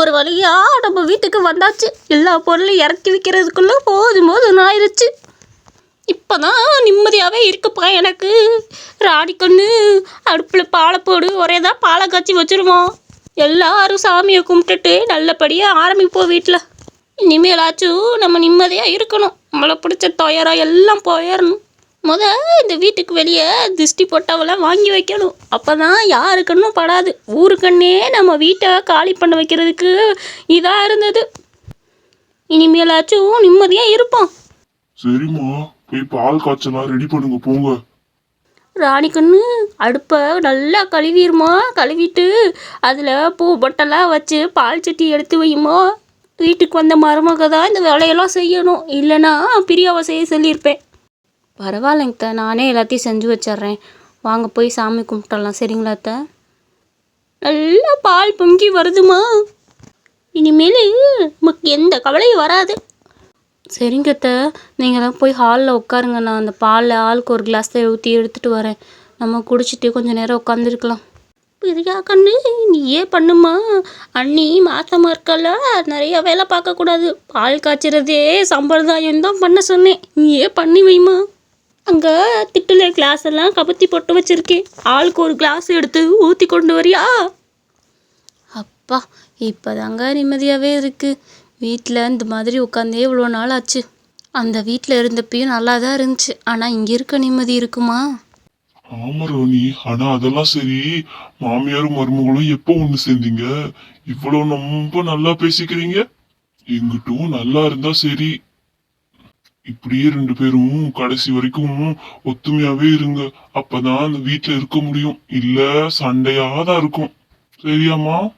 ஒரு வழியாக நம்ம வீட்டுக்கு வந்தாச்சு. எல்லா பொருளையும் இறக்கி வைக்கிறதுக்குள்ளே போதும் போதும் இப்போ தான் நிம்மதியாகவே இருக்குப்பா எனக்கு. ராணி ராணிக்கண்ணு அடுப்பில் பாலை போடு ஒரே தான் பாலை காய்ச்சி வச்சுருவோம். எல்லாரும் சாமியை கும்பிட்டுட்டு நல்லபடியாக ஆரம்பிப்போம் வீட்டில். இனிமேலாச்சும் நம்ம நிம்மதியாக இருக்கணும். நம்மளை பிடிச்ச துயரம் எல்லாம் போயிடணும் முத இந்த வீட்டுக்கு வெளியே திருஷ்டி பொட்டவெல்லாம் வாங்கி வைக்கணும். அப்போ தான் யாருக்கண்ணும் படாது. ஊருக்கண்ணே நம்ம வீட்டை காலி பண்ண வைக்கிறதுக்கு இதாக இருந்தது. இனிமேலாச்சும் நிம்மதியாக இருப்போம். சரிம்மா போய் பால் காய்ச்சலாம் ரெடி பண்ணுங்க போங்க. ராணிக்கண்ணு அடுப்பை நல்லா கழுவிடுமா கழுவிட்டு அதில் பூ பொட்டெல்லாம் வச்சு பால் சட்டி எடுத்து வையுமா? வீட்டுக்கு வந்த மருமக தான் இந்த வேலையெல்லாம் செய்யணும். இல்லைன்னா பிரியாவை செய்ய சொல்லியிருப்பேன். பரவாயில்லைங்க அத்தை, நானே எல்லாத்தையும் செஞ்சு வச்சிட்றேன். வாங்க போய் சாமி கும்பிட்டுடலாம். சரிங்களா அத்தை? நல்லா பால் பொங்கி வருதுமா இனிமேல் நமக்கு எந்த கவலையும் வராது. சரிங்க அத்தை. நீங்கள் தான் போய் ஹாலில் உட்காருங்க. நான் அந்த பாலில் ஆளுக்கு ஒரு கிளாஸ் ஊற்றி எடுத்துகிட்டு வரேன். நம்ம குடிச்சிட்டு கொஞ்சம் நேரம் உட்காந்துருக்கலாம் பிரியா கண்ணு நீயே பண்ணுமா அண்ணி மாசமாக இருக்கல நிறைய வேலை பார்க்கக்கூடாது. பால் காய்ச்சறதே சம்பிரதாயம் தான் பண்ண சொன்னேன். நீயே பண்ணி வைமா அங்கே திட்டுல கிளாஸ் எல்லாம் கபத்தி போட்டு வச்சிருக்கேன். ஆளுக்கு ஒரு கிளாஸ் எடுத்து ஊற்றி கொண்டு வரியா? அப்பா இப்போதாங்க நிம்மதியாகவே இருக்குது வீட்டில் இந்த மாதிரி உட்காந்தே இவ்வளோ நாள் ஆச்சு. அந்த வீட்டில் இருந்தப்பயும் நல்லா தான் இருந்துச்சு. ஆனால் இங்கே இருக்க நிம்மதி இருக்குமா? ஆமா ரோனி ஆனா அதெல்லாம் சரி. மாமியாரும் மருமகளும் எப்போ ஒண்ணு சேர்ந்தீங்க? இவ்வளவு ரொம்ப நல்லா பேசிக்கிறீங்க. எங்கிட்டும் நல்லா இருந்தா சரி. இப்படியே ரெண்டு பேரும் கடைசி வரைக்கும் ஒத்துமையாவே இருங்க. அப்பதான் அந்த வீட்டுல இருக்க முடியும். இல்ல சண்டையாதான் இருக்கும். சரியாம்மா?